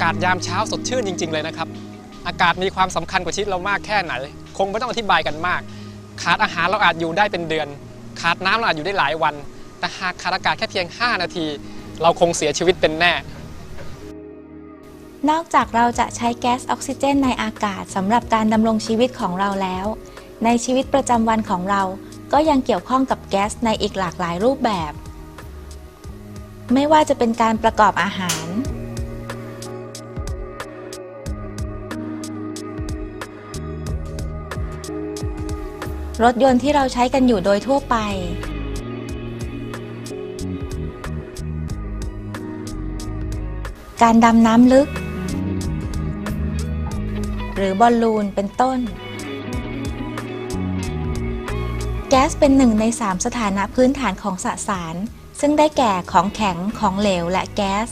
ากาศยามเช้าสดชื่นจริง ๆ เลยนะครับ อากาศมีความสำคัญกว่าชีวิตเรามากแค่ไหน คงไม่ต้องอธิบายกันมาก ขาดอาหารเราอาจอยู่ได้เป็นเดือน ขาดน้ำเราอาจอยู่ได้หลายวัน แต่หากขาดอากาศแค่เพียง 5 นาที เราคงเสียชีวิตเป็นแน่ นอกจากเราจะใช้แก๊สออกซิเจนในอากาศสำหรับการดำรงชีวิตของเราแล้ว ในชีวิตประจำวันของเราก็ยังเกี่ยวข้องกับแก๊สในอีกหลากหลายรูปแบบ ไม่ว่าจะเป็นการประกอบอาหาร รถยนต์ที่เราใช้กันอยู่โดยทั่วไป การดำน้ำลึก หรือบอลลูนเป็นต้น แก๊สเป็นหนึ่งใน 3 สถานะพื้นฐานของสสาร ซึ่งได้แก่ของแข็งของเหลวและแก๊ส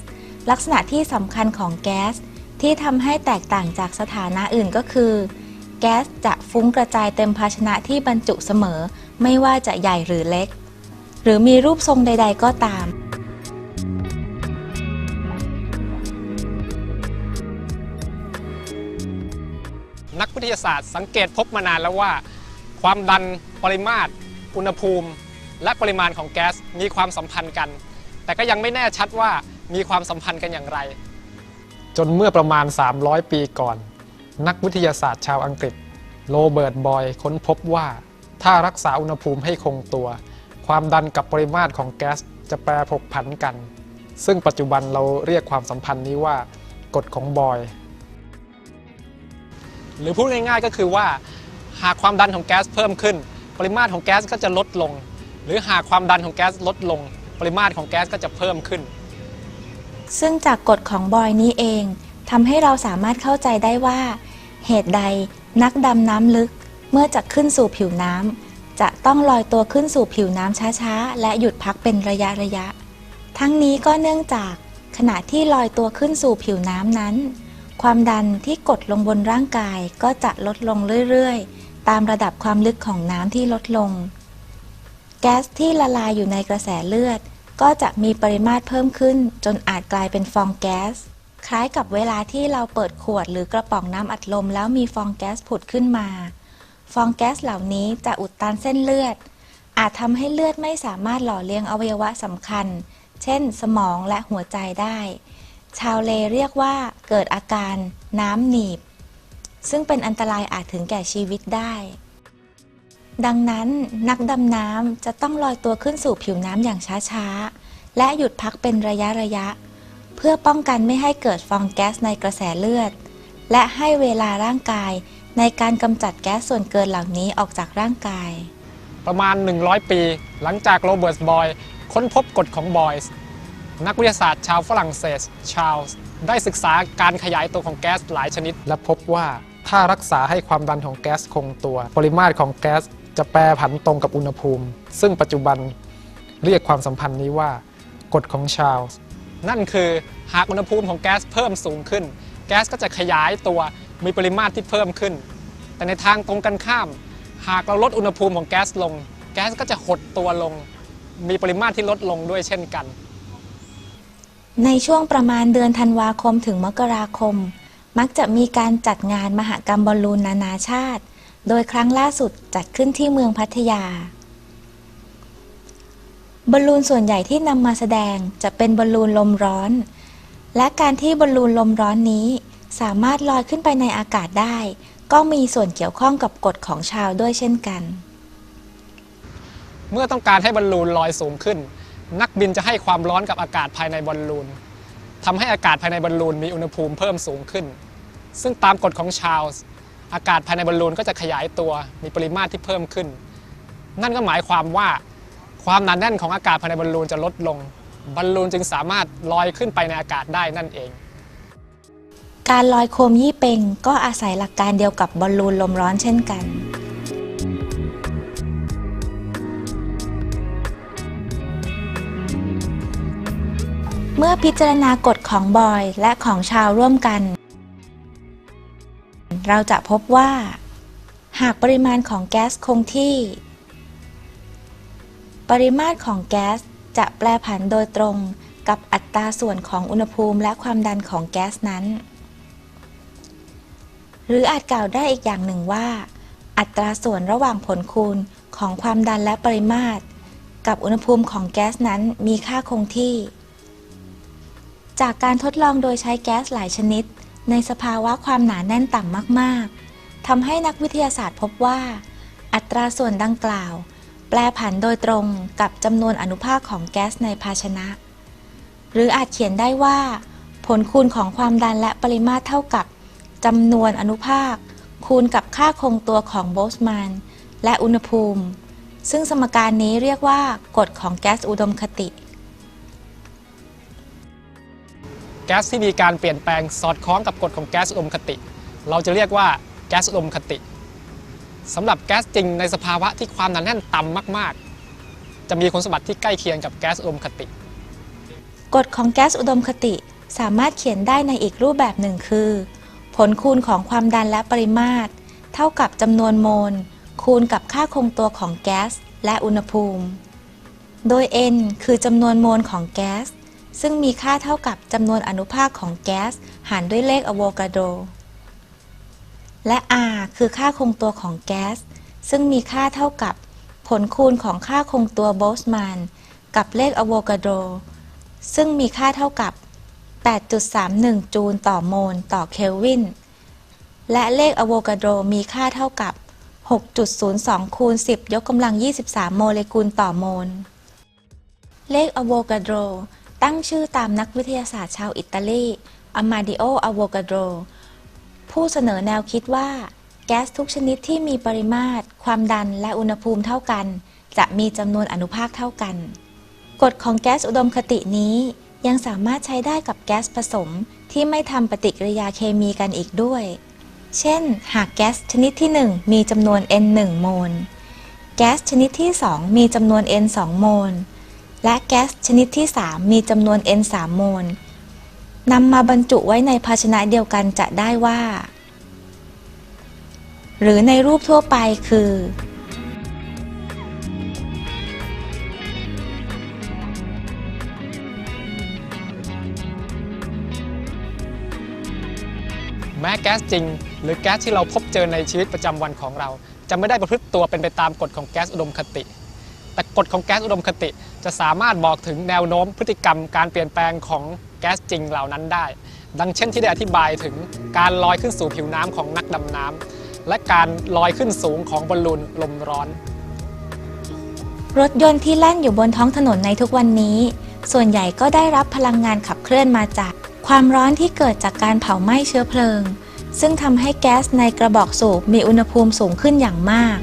ลักษณะที่สำคัญของแก๊สที่ทำให้แตกต่างจากสถานะอื่นก็คือ แก๊สจะฟุ้งกระจายเต็มภาชนะที่บรรจุเสมอ ไม่ว่าจะใหญ่หรือเล็ก หรือมีรูปทรงใด ๆ ก็ตาม นักวิทยาศาสตร์สังเกตพบมานานแล้วว่า ความดันปริมาตร อุณหภูมิ และปริมาณของแก๊สมีความสัมพันธ์กัน แต่ก็ยังไม่แน่ชัดว่ามีความสัมพันธ์กันอย่างไร จนเมื่อประมาณ 300 ปีก่อน นักวิทยาศาสตร์ชาวอังกฤษ โรเบิร์ตบอยค้นพบว่า ถ้ารักษาอุณหภูมิให้คงตัว ความดันกับปริมาตรของแก๊สจะแปรผกผันกัน ซึ่งปัจจุบันเราเรียกความสัมพันธ์นี้ว่ากฎของบอย หรือพูดง่ายๆก็คือว่า หากความดันของแก๊สเพิ่มขึ้น ปริมาตรของแก๊สก็จะลดลง หรือหากความดันของแก๊สลดลง ปริมาตรของแก๊สก็จะเพิ่มขึ้น ซึ่งจากกฎของบอยนี้เองทำให้เราสามารถเข้าใจได้ว่า เหตุใดนักดำน้ำลึกเมื่อจะขึ้นสู่ผิวน้ำจะต้องลอยตัวขึ้นสู่ผิวน้ำช้าๆ และหยุดพักเป็นระยะระยะ ทั้งนี้ก็เนื่องจากขณะที่ลอยตัวขึ้นสู่ผิวน้ำนั้น ความดันที่กดลงบนร่างกายก็จะลดลงเรื่อยๆ ตามระดับความลึกของน้ำที่ลดลง แก๊สที่ละลายอยู่ในกระแสเลือด ก็จะมีปริมาตรเพิ่มขึ้น จนอาจกลายเป็นฟองแก๊ส คล้ายกับเวลาที่เราเปิดขวดหรือกระป๋องน้ำอัดลม แล้วมีฟองแก๊สผุดขึ้นมา ฟองแก๊สเหล่านี้จะอุดตันเส้นเลือด อาจทำให้เลือดไม่สามารถหล่อเลี้ยงอวัยวะสำคัญ เช่น สมองและหัวใจได้ ชาวเลเรียกว่าเกิดอาการน้ำหนีบ ซึ่งเป็นอันตรายอาจถึงแก่ชีวิตได้ ดังนั้นนักดำน้ำจะต้องลอยตัวขึ้นสู่ผิวน้ำอย่างช้าๆ และหยุดพักเป็นระยะระยะ เพื่อป้องกันไม่ให้เกิดฟองแก๊สในกระแสเลือด และให้เวลาร่างกายในการกำจัดแก๊สส่วนเกินเหล่านี้ออกจากร่างกาย ประมาณ 100 ปี หลังจากโรเบิร์ตบอยค้นพบกฎของบอยส์นักวิทยาศาสตร์ชาวฝรั่งเศส ชาลส์ได้ศึกษาการขยายตัวของแก๊สหลายชนิด และพบว่าถ้ารักษาให้ความดันของแก๊สคงตัว ปริมาตรของแก๊สจะแปรผันตรงกับอุณหภูมิ ซึ่งปัจจุบันเรียกความสัมพันธ์นี้ว่ากฎของชาลส์ นั่นคือหากอุณหภูมิของแก๊สเพิ่มสูงขึ้น แก๊สก็จะขยายตัวมีปริมาตรที่เพิ่มขึ้น แต่ในทางตรงกันข้าม หากเราลดอุณหภูมิของแก๊สลง แก๊สก็จะหดตัวลง มีปริมาตรที่ลดลงด้วยเช่นกัน ในช่วงประมาณเดือนธันวาคมถึงมกราคม มักจะมีการจัดงานมหกรรมบอลลูนนานาชาติ โดยครั้งล่าสุดจัดขึ้นที่เมืองพัทยา บอลลูนส่วนใหญ่ที่นำมาแสดงจะเป็นบอลลูนลมร้อน และการที่บอลลูนลมร้อนนี้ สามารถลอยขึ้นไปในอากาศได้ ก็มีส่วนเกี่ยวข้องกับกฎของชาวด้วยเช่นกัน เมื่อต้องการให้บอลลูนลอยสูงขึ้น นักบินจะให้ความร้อนกับอากาศภายในบอลลูนทำให้อากาศภายในบอลลูนมีอุณหภูมิเพิ่มสูงขึ้น ซึ่งตามกฎของชาลส์อากาศภายในบอลลูนก็จะขยายตัวมีปริมาตรที่เพิ่มขึ้น นั่นก็หมายความว่า ความหนาแน่นของอากาศภายในบอลลูนจะลดลง บอลลูนจึงสามารถลอยขึ้นไปในอากาศได้นั่นเอง การลอยโคมยี่เปงก็อาศัยหลักการเดียวกับบอลลูนลมร้อนเช่นกัน เมื่อพิจารณากฎของบอยและของชาวร่วมกัน เราจะพบว่า หากปริมาณของแก๊สคงที่ ปริมาตรของแก๊สจะแปรผันโดยตรงกับอัตราส่วนของอุณหภูมิและความดันของแก๊สนั้น หรืออาจกล่าวได้อีกอย่างหนึ่งว่า อัตราส่วนระหว่างผลคูณของความดันและปริมาตร กับอุณหภูมิของแก๊สนั้นมีค่าคงที่ จากการทดลองโดยใช้แก๊สหลายชนิด ในสภาวะความหนาแน่นต่ำมาก ๆทำให้นักวิทยาศาสตร์พบว่า อัตราส่วนดังกล่าว แปรผันโดยตรงกับจำนวนอนุภาคของแก๊สในภาชนะ หรืออาจเขียนได้ว่า ผลคูณของความดันและปริมาตรเท่ากับจำนวนอนุภาค คูณกับค่าคงตัวของโบลต์มานและอุณหภูมิ ซึ่งสมการนี้เรียกว่ากฎของแก๊สอุดมคติ แก๊สที่มีการเปลี่ยนแปลงสอดคล้องกับกฎของแก๊สอุดมคติ เราจะเรียกว่าแก๊สอุดมคติ สำหรับแก๊สจริงในสภาวะที่ความหนาแน่นต่ำมาก ๆ จะมีคุณสมบัติที่ใกล้เคียงกับแก๊สอุดมคติ กฎของแก๊สอุดมคติสามารถเขียนได้ในอีกรูปแบบหนึ่งคือ ผลคูณของความดันและปริมาตร เท่ากับจำนวนโมล คูณกับค่าคงตัวของแก๊สและอุณหภูมิ โดย n คือจำนวนโมลของแก๊สซึ่งมีค่าเท่ากับจำนวนอนุภาคของแก๊สหารด้วยเลขอโวกาโด และ r คือค่าคงตัวของแก๊ส ซึ่งมีค่าเท่ากับผลคูณของค่าคงตัวโบลต์มานกับเลขอโวกาโด ซึ่งมีค่าเท่ากับ 8.31 จูลต่อโมลต่อเคลวิน และเลขอะโวกาโดมีค่าเท่ากับ 6.02 คูณ 10 ยกกำลัง 23 โมเลกุลต่อโมล เลขอะโวกาโดตั้งชื่อตามนักวิทยาศาสตร์ชาวอิตาลีอามาดิโออะโวกาโด ผู้เสนอแนวคิดว่า แก๊สทุกชนิดที่มีปริมาตร ความดันและอุณหภูมิเท่ากัน จะมีจำนวนอนุภาคเท่ากัน กฎของแก๊สอุดมคตินี้ ยังสามารถใช้ได้กับแก๊สผสมที่ไม่ทำปฏิกิริยาเคมีกันอีกด้วย เช่น หากแก๊สชนิดที่ 1 มีจำนวน N1 โมล แก๊สชนิดที่ 2 มีจำนวน N2 โมล และแก๊สชนิดที่ 3 มีจำนวน N3 โมล นำมาบรรจุไว้ในภาชนะเดียวกันจะได้ว่า หรือในรูปทั่วไปคือ แม้แก๊สจริง หรือแก๊สที่เราพบเจอในชีวิตประจำวันของเรา จะไม่ได้ประพฤติตัวเป็นไปตามกฎของแก๊สอุดมคติ แต่กฎของแก๊สอุดมคติจะสามารถบอกถึงแนวโน้มพฤติกรรมการเปลี่ยนแปลงของ แก๊สจริงเหล่านั้นได้ ดังเช่นที่ได้อธิบายถึงการลอยขึ้นสู่ผิวน้ำของนักดำน้ำและการลอยขึ้นสูงของบอลลูนลมร้อน รถยนต์ที่แล่นอยู่บนท้องถนนในทุกวันนี้ ส่วนใหญ่ก็ได้รับพลังงานขับเคลื่อนมาจาก ความร้อนที่เกิดจากการเผาไหม้เชื้อเพลิง ซึ่งทำให้แก๊สในกระบอกสูบมีอุณหภูมิสูงขึ้นอย่างมาก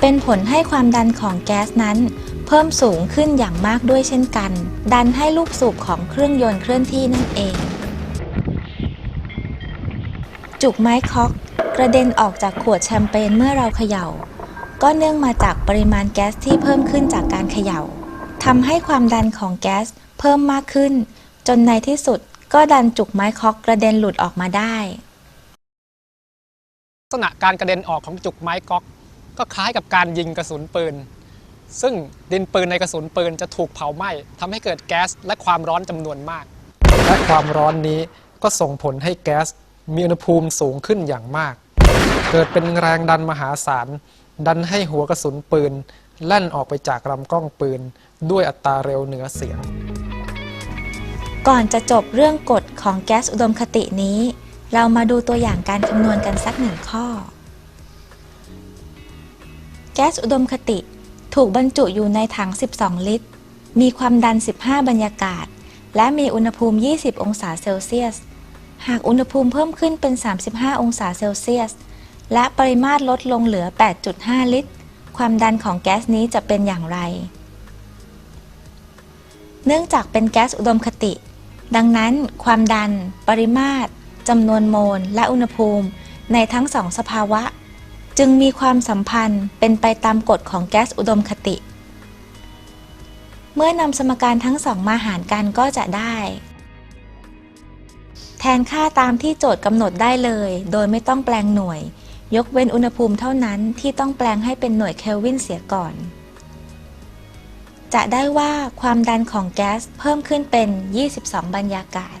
เป็นผลให้ความดันของแก๊สนั้น เพิ่มสูงขึ้นอย่างมากด้วยเช่นกัน ดันให้ลูกสูบของเครื่องยนต์เคลื่อนที่นั่นเอง จุกไม้คอกกระเด็นออกจากขวดแชมเปญเมื่อเราเขย่า ก็เนื่องมาจากปริมาณแก๊สที่เพิ่มขึ้นจากการเขย่าทำให้ความดันของแก๊สเพิ่มมากขึ้น จนในที่สุดก็ดันจุกไม้คอกกระเด็นหลุดออกมาได้ลักษณะการกระเด็นออกของจุกไม้ก๊อก ก็คล้ายกับการยิงกระสุนปืน ซึ่งดินปืนในกระสุนปืนจะถูกเผาไหม้ทำให้เกิดแก๊สและความร้อนจำนวนมาก และความร้อนนี้ก็ส่งผลให้แก๊สมีอุณหภูมิสูงขึ้นอย่างมาก เกิดเป็นแรงดันมหาศาล ดันให้หัวกระสุนปืน แล่นออกไปจากลำกล้องปืน ด้วยอัตราเร็วเหนือเสียง ก่อนจะจบเรื่องกฎของแก๊สอุดมคตินี้ เรามาดูตัวอย่างการคำนวณกันสักหนึ่งข้อ แก๊สอุดมคติ ถูกบรรจุอยู่ในถัง 12 ลิตร มีความดัน 15 บรรยากาศ และมีอุณหภูมิ 20 องศาเซลเซียส หากอุณหภูมิเพิ่มขึ้นเป็น 35 องศาเซลเซียส และปริมาตรลดลงเหลือ 8.5 ลิตร ความดันของแก๊สนี้จะเป็นอย่างไร เนื่องจากเป็นแก๊สอุดมคติ ดังนั้น ความดัน ปริมาตรจำนวนโมล และอุณหภูมิ ในทั้งสองสภาวะ จึงมีความสัมพันธ์เป็นไปตามกฎของแก๊สอุดมคติ เมื่อนำสมการทั้งสองมาหารกันก็จะได้ แทนค่าตามที่โจทย์กำหนดได้เลย โดยไม่ต้องแปลงหน่วย ยกเว้นอุณหภูมิเท่านั้นที่ต้องแปลงให้เป็นหน่วยเคลวินเสียก่อน จะได้ว่าความดันของแก๊สเพิ่มขึ้นเป็น 22 บรรยากาศ